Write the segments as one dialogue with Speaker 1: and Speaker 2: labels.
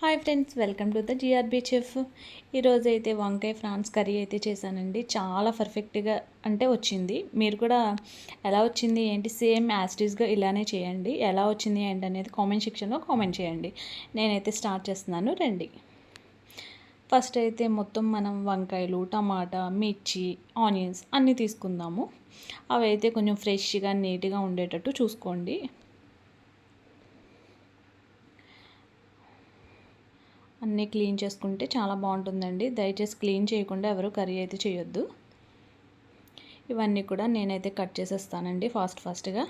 Speaker 1: Hi friends welcome to the GRB chef ఈరోజు అయితే వంకాయ ఫ్రాన్స్ కర్రీ అయితే చేశానండి. చాలా పర్ఫెక్ట్గా అంటే వచ్చింది. మీరు కూడా ఎలా వచ్చింది ఏంటి? సేమ్ యాస్టీస్గా ఇలానే చేయండి. ఎలా వచ్చింది ఏంటి అనేది కామెంట్ సెక్షన్లో కామెంట్ చేయండి. నేనైతే స్టార్ట్ చేస్తున్నాను. రండి. ఫస్ట్ అయితే మొత్తం మనం వంకాయలు టమాటా మిర్చి ఆనియన్స్ అన్నీ తీసుకుందాము. అవి అయితే కొంచెం ఫ్రెష్గా నీట్గా ఉండేటట్టు చూసుకోండి. అన్నీ క్లీన్ చేసుకుంటే చాలా బాగుంటుందండి. దయచేసి క్లీన్ చేయకుండా ఎవరు కర్రీ అయితే చేయొద్దు. ఇవన్నీ కూడా నేనైతే కట్ చేసేస్తానండి ఫాస్ట్ ఫాస్ట్గా.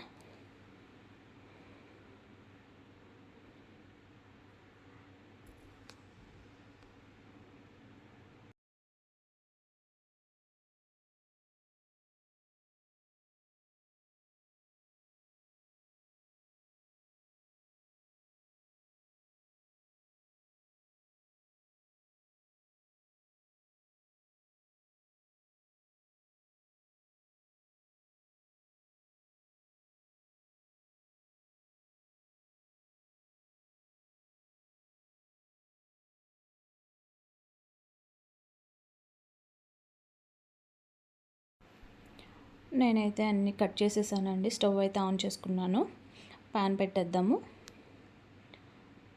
Speaker 1: నేనైతే అన్నీ కట్ చేసేసానండి. స్టవ్ అయితే ఆన్ చేసుకున్నాను. ప్యాన్ పెట్టేద్దాము.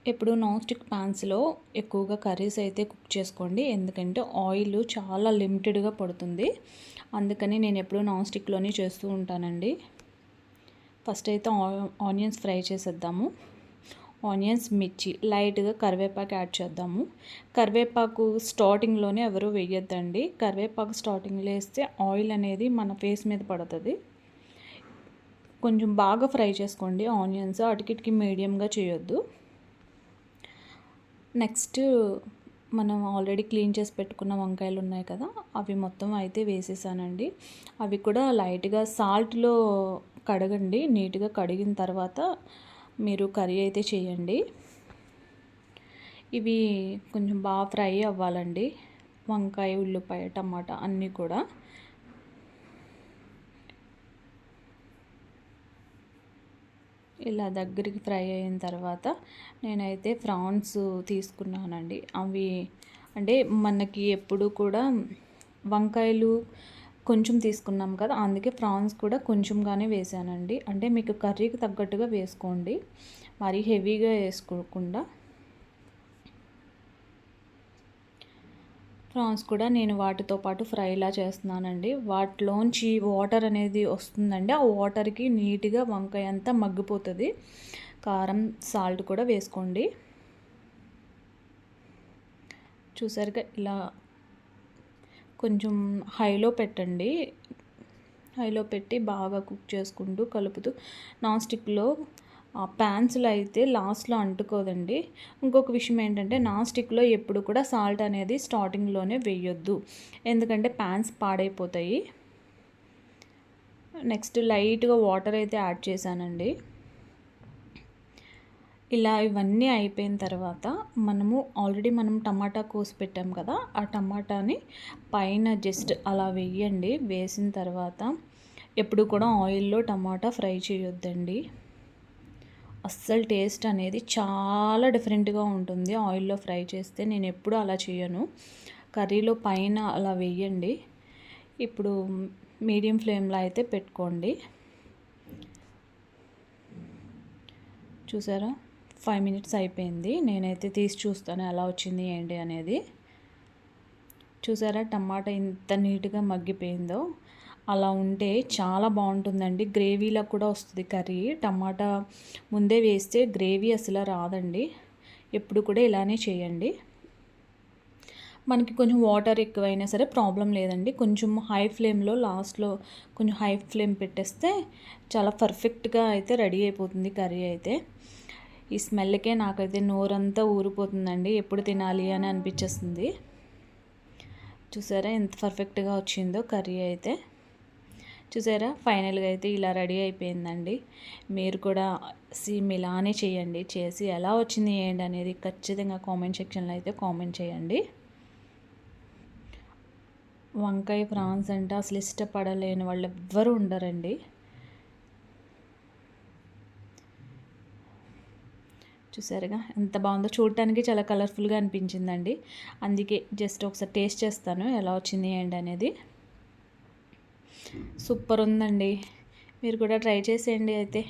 Speaker 1: ఎప్పుడు నాన్ స్టిక్ ప్యాన్స్లో ఎక్కువగా కర్రీస్ అయితే కుక్ చేసుకోండి. ఎందుకంటే ఆయిల్ చాలా లిమిటెడ్గా పడుతుంది. అందుకని నేను ఎప్పుడూ నాన్ స్టిక్లోనే చేస్తూ ఉంటానండి. ఫస్ట్ అయితే ఆనియన్స్ ఫ్రై చేసేద్దాము. ఆనియన్స్ మిర్చి లైట్గా కరివేపాకు యాడ్ చేద్దాము. కరివేపాకు స్టార్టింగ్లోనే ఎవరు వేయొద్దండి. కరివేపాకు స్టార్టింగ్లో వేస్తే ఆయిల్ అనేది మన ఫేస్ మీద పడుతుంది. కొంచెం బాగా ఫ్రై చేసుకోండి ఆనియన్స్. అటుకిటికి మీడియంగా చేయొద్దు. నెక్స్ట్ మనం ఆల్రెడీ క్లీన్ చేసి పెట్టుకున్న వంకాయలు ఉన్నాయి కదా అవి మొత్తం అయితే వేసేసానండి. అవి కూడా లైట్గా సాల్ట్లో కడగండి. నీట్గా కడిగిన తర్వాత మీరు కర్రీ అయితే చేయండి. ఇవి కొంచెం బాగా ఫ్రై అవ్వాలండి. వంకాయ ఉల్లిపాయ టమాటా అన్నీ కూడా. ఇలా దగ్గరికి ఫ్రై అయిన తర్వాత నేనైతే ఫ్రాన్స్ తీసుకున్నానండి. అవి అంటే మనకి ఎప్పుడు కూడా వంకాయలు కొంచెం తీసుకున్నాం కదా అందుకే ప్రాన్స్ కూడా కొంచెంగానే వేసానండి. అంటే మీకు కర్రీకి తగ్గట్టుగా వేసుకోండి. మరీ హెవీగా వేసుకోకుండా. ప్రాన్స్ కూడా నేను వాటితో పాటు ఫ్రైలా చేస్తున్నానండి. వాటిలోంచి వాటర్ అనేది వస్తుందండి. ఆ వాటర్కి నీట్గా వంకాయ అంతా మగ్గిపోతుంది. కారం సాల్ట్ కూడా వేసుకోండి. చూసారుగా ఇలా కొంచెం హైలో పెట్టండి. హైలో పెట్టి బాగా కుక్ చేసుకుంటూ కలుపుతూ నాన్ స్టిక్లో ప్యాన్స్లో అయితే లాస్ట్లో అంటుకోదండి. ఇంకొక విషయం ఏంటంటే నాన్ స్టిక్లో ఎప్పుడు కూడా సాల్ట్ అనేది స్టార్టింగ్లోనే వేయొద్దు. ఎందుకంటే ప్యాన్స్ పాడైపోతాయి. నెక్స్ట్ లైట్గా వాటర్ అయితే యాడ్ చేశానండి. ఇలా ఇవన్నీ అయిపోయిన తర్వాత మనము ఆల్రెడీ మనం టమాటా కోసి పెట్టాం కదా ఆ టమాటాని పైన జస్ట్ అలా వేయండి. వేసిన తర్వాత ఎప్పుడు కూడా ఆయిల్లో టమాటా ఫ్రై చేయొద్దండి. అస్సలు టేస్ట్ అనేది చాలా డిఫరెంట్గా ఉంటుంది ఆయిల్లో ఫ్రై చేస్తే. నేను ఎప్పుడు అలా చేయను. కర్రీలో పైన అలా వేయండి. ఇప్పుడు మీడియం ఫ్లేమ్లో అయితే పెట్టుకోండి. చూసారా? ఫైవ్ మినిట్స్ అయిపోయింది. నేనైతే తీసి చూస్తాను ఎలా వచ్చింది ఏంటి అనేది. చూసారా టమాటా ఎంత నీట్గా మగ్గిపోయిందో. అలా ఉంటే చాలా బాగుంటుందండి. గ్రేవీలా కూడా వస్తుంది కర్రీ. టమాటా ముందే వేస్తే గ్రేవీ అసలు రాదండి. ఎప్పుడు కూడా ఇలానే చేయండి. మనకి కొంచెం వాటర్ ఎక్కువైనా సరే ప్రాబ్లం లేదండి. కొంచెం హై ఫ్లేమ్లో లాస్ట్లో కొంచెం హై ఫ్లేమ్ పెట్టేస్తే చాలా పర్ఫెక్ట్గా అయితే రెడీ అయిపోతుంది కర్రీ అయితే. ఈ స్మెల్కే నాకైతే నోరంతా ఊరిపోతుందండి. ఎప్పుడు తినాలి అని అనిపించేస్తుంది. చూసారా ఎంత పర్ఫెక్ట్గా వచ్చిందో కర్రీ అయితే. చూసారా ఫైనల్గా అయితే ఇలా రెడీ అయిపోయిందండి. మీరు కూడా సేమ్ ఇలానే చేయండి. చేసి ఎలా వచ్చింది ఏంటి అనేది ఖచ్చితంగా కామెంట్ సెక్షన్లో అయితే కామెంట్ చేయండి. వంకాయ ఫ్రాన్స్ అంటే అసలు ఇష్టపడలేని వాళ్ళు ఎవ్వరూ ఉండరండి. చూసారుగా? ఎంత బాగుందో. చూడటానికి చాలా కలర్ఫుల్గా అనిపించిందండి. అందుకే జస్ట్ ఒకసారి టేస్ట్ చేస్తాను. ఎలా వచ్చింది ఏంటి అనేది. సూపర్. ఉందండి. మీరు కూడా ట్రై చేసేయండి అయితే.